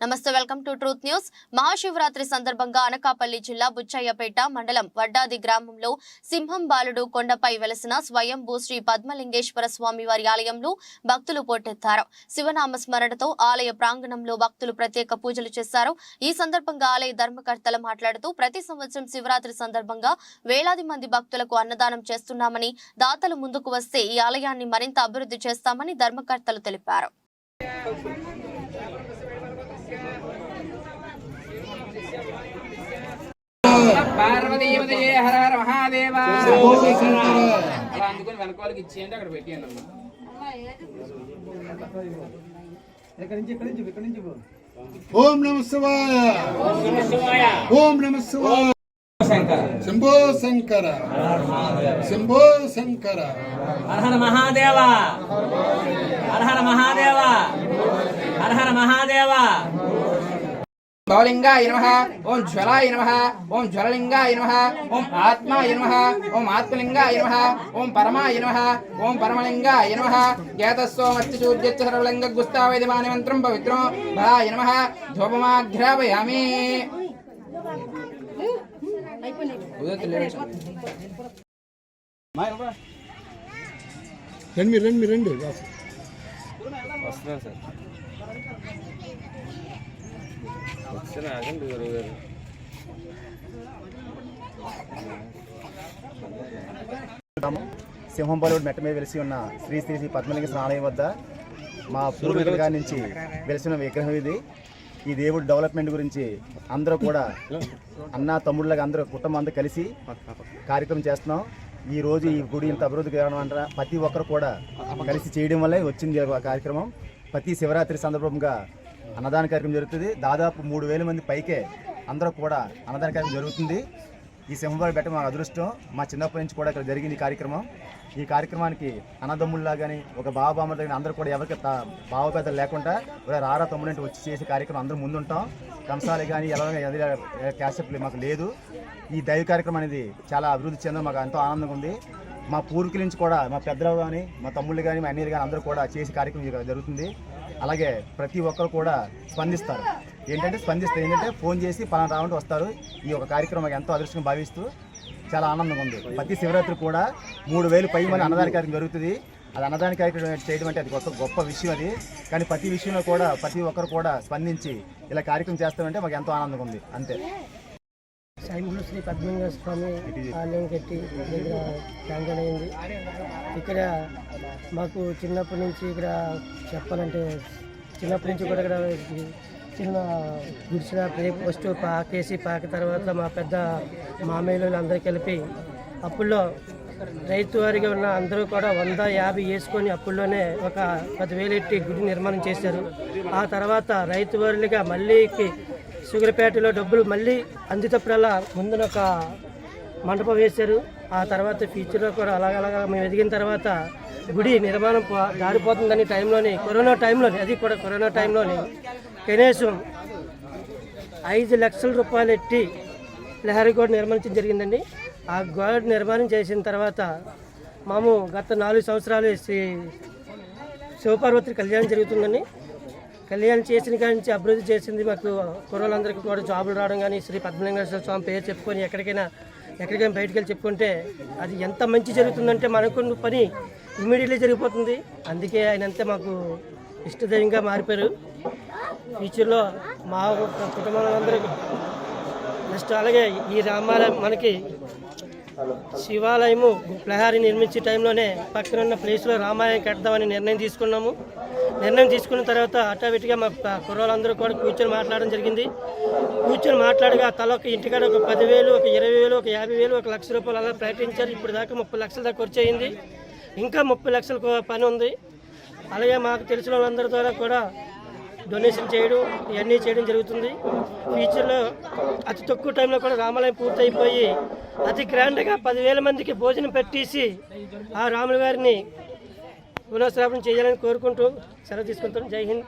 నమస్తే welcome to truth news. Mahashivratri సందర్భంగా అనకాపల్లి జిల్లా బుచ్చయ్యపేట మండలం వడ్డాది గ్రామంలో సింహం బాలుడు కొండపై వెలసిన స్వయంభూ శ్రీ పద్మలింగేశ్వర స్వామి వారి ఆలయంలో భక్తులు పోటెత్తారు. శివనామ స్మరణతో ఆలయ ప్రాంగణంలో భక్తులు ప్రత్యేక పూజలు చేశారు. ఈ సందర్భంగా ఆలయ ధర్మకర్తలు మాట్లాడుతూ ప్రతి సంవత్సరం శివరాత్రి సందర్భంగా వేలాది మంది భక్తులకు అన్నదానం చేస్తున్నామని దాతలు ముందుకు వస్తే ఈ ఆలయాన్ని మరింత అభివృద్ధి చేస్తామని ధర్మకర్తలు తెలిపారు. పార్వతీపతయే హర హర మహాదేవ. శంభో శంకర. అలా అందుకొని వెనక వాళ్ళకి ఇచ్చేయండి అక్కడ పెట్టేయండి అమ్మా. ఓం నమ శివాయ. ఓం నమ శివాయ. శంకర శంభో శంకర. శంభో శంకర. హరహర మహాదేవ. హరహర మహాదేవ. హరహర మహాదేవ. భవలింగాయ నమ. ఓం జ్వలాయ నమ. ఓం జ్వలలింగాయ నమ. ఓం ఆత్మాయ నమ. ఓం ఆత్మలింగాయ నమ. ఓం పరమాయ నమ. ఓం పరమలింగాయ నమ. ఏతస్సోమస్తి చూర్యచ్చ సర్వలింగ గుస్తావేదిమాని మంత్రం పవిత్రం భరాయ నమ. ధూపమాఘ్రాపయామి. రండి రండి రండి. నిమిషాలు ఆగండి గురువు గారు సింహంపల్లి మెట్ట మీద వెలిసి ఉన్న శ్రీ శ్రీ శ్రీ పద్మలింగేశ్వర ఆలయం వద్ద మా పూర్వీకుల గారి నుంచి వెలిసిన విగ్రహం ఇది. ఈ దేవుడు డెవలప్మెంట్ గురించి అందరూ కూడా అన్న తమ్ముళ్ళగా అందరూ కుటుంబం అందరూ కలిసి కార్యక్రమం చేస్తున్నాం. ఈ రోజు ఈ గుడి ఇంత అభివృద్ధి కావడం అంటారా ప్రతి ఒక్కరు కూడా కలిసి చేయడం వల్లే వచ్చింది ఆ కార్యక్రమం. ప్రతి శివరాత్రి సందర్భంగా అన్నదాన కార్యక్రమం జరుగుతుంది. దాదాపు మూడు వేల మంది పైకే అందరూ కూడా అన్నదాన కార్యక్రమం జరుగుతుంది. ఈ సింహబాబు బెట్ట మా అదృష్టం. మా చిన్నప్పటి నుంచి కూడా ఇక్కడ జరిగింది ఈ కార్యక్రమం. ఈ కార్యక్రమానికి అన్నదమ్ముల్లా కానీ ఒక బావ బామ్మ దగ్గర అందరూ కూడా ఎవరికి త- లేకుండా ఇలా రారా తమ్ముడు అంటే వచ్చి చేసే కార్యక్రమం అందరూ ముందుంటాం. కంసాలి కానీ ఎలా క్యాసెప్లు మాకు లేదు. ఈ దైవ కార్యక్రమం అనేది చాలా అభివృద్ధి చెందడం మాకు ఎంతో ఆనందంగా ఉంది. మా పూర్వీకుల నుంచి కూడా మా పెద్దలు కానీ మా తమ్ముళ్ళు కానీ మా అన్నయ్యలు కానీ అందరూ కూడా చేసే కార్యక్రమం ఇక్కడ జరుగుతుంది. అలాగే ప్రతి ఒక్కరు కూడా స్పందిస్తారు. ఏంటంటే స్పందిస్తారు ఏంటంటే ఫోన్ చేసి పలానా రావంటే వస్తారు. ఈ యొక్క కార్యక్రమం ఎంతో అదృష్టం భావిస్తూ చాలా ఆనందంగా ఉంది. ప్రతి శివరాత్రి కూడా మూడు వేలు పై మంది అన్నదాన కార్యక్రమం జరుగుతుంది. అది అన్నదాన కార్యక్రమం చేయడం అంటే అది గొప్ప గొప్ప విషయం అది. కానీ ప్రతి విషయంలో కూడా ప్రతి ఒక్కరు కూడా స్పందించి ఇలా కార్యక్రమం చేస్తామంటే మాకు ఎంతో ఆనందంగా ఉంది. అంతే. సాయిగులు శ్రీ పద్మలింగ స్వామి ఆలయం కట్టి దగ్గర ప్రాంగణం అయింది. ఇక్కడ మాకు చిన్నప్పటి నుంచి ఇక్కడ చెప్పాలంటే చిన్నప్పటి నుంచి కూడా ఇక్కడ చిన్న గుడిసిన ఫస్ట్ పాకేసి పాక తర్వాత మా పెద్ద మామయ్యలు అందరూ కలిపి అప్పుల్లో రైతు వారిగా ఉన్న అందరూ కూడా వంద యాభై వేసుకొని అప్పుల్లోనే ఒక పదివేలు ఎట్టి గుడి నిర్మాణం చేశారు. ఆ తర్వాత రైతు వారిగా మళ్ళీ సుగరపేటలో డబ్బులు మళ్ళీ అందితప్పుడల్లా ముందున ఒక మండపం వేశారు. ఆ తర్వాత ఫ్యూచర్లో కూడా అలాగలాగా మేము ఎదిగిన తర్వాత గుడి నిర్మాణం జారిపోతుందని దారిపోతుందని టైంలోని కరోనా టైంలోనే అది కూడా కరోనా టైంలోని కనీసం ఐదు లక్షల రూపాయలు ఎట్టి లహరి గోడ నిర్మించడం జరిగిందండి. ఆ గోడ నిర్మాణం చేసిన తర్వాత మాము గత నాలుగు సంవత్సరాలు శివపార్వతి కళ్యాణం జరుగుతుందండి. కళ్యాణ్ చేసిన కాడి నుంచి అభివృద్ధి చేసింది మాకు కుర్రలందరికీ కూడా జాబులు రావడం కానీ శ్రీ పద్మలింగేశ్వర స్వామి పేరు చెప్పుకొని ఎక్కడికైనా ఎక్కడికైనా బయటికి వెళ్ళి చెప్పుకుంటే అది ఎంత మంచి జరుగుతుందంటే మనకున్న పని ఇమీడియట్లీ జరిగిపోతుంది. అందుకే ఆయన అంతే మాకు ఇష్టదైవంగా మారిపోయారు. ఫ్యూచర్లో మా కుటుంబాలందరూ నెక్స్ట్ అలాగే ఈ రామాలయం మనకి శివాలయము ప్రహారీ నిర్మించే టైంలోనే పక్కన ఉన్న ప్లేస్లో రామాలయం కడదామని నిర్ణయం తీసుకున్నాము. నిర్ణయం తీసుకున్న తర్వాత ఆటోమేటిక్గా మా కుర్రోళ్ళందరూ కూడా కూర్చొని మాట్లాడడం జరిగింది. కూర్చొని మాట్లాడగా తల ఒక ఇంటికాడ ఒక పదివేలు ఒక ఇరవై వేలు ఒక యాభై వేలు ఒక లక్ష రూపాయలు అలా ప్రకటించారు. ఇప్పుడు దాకా ముప్పై లక్షల దాకా ఖర్చు అయింది. ఇంకా ముప్పై లక్షల పని ఉంది. అలాగే మాకు తెలిసిన వాళ్ళందరి ద్వారా కూడా డొనేషన్ చేయడం ఇవన్నీ చేయడం జరుగుతుంది. ఫ్యూచర్లో అతి తక్కువ టైంలో కూడా రామాలయం పూర్తయిపోయి అతి గ్రాండ్గా పదివేల మందికి భోజనం పెట్టేసి ఆ రాముల గారిని పునఃస్థాపన చేయాలని కోరుకుంటూ సెలవు తీసుకుంటాం జై హింద్.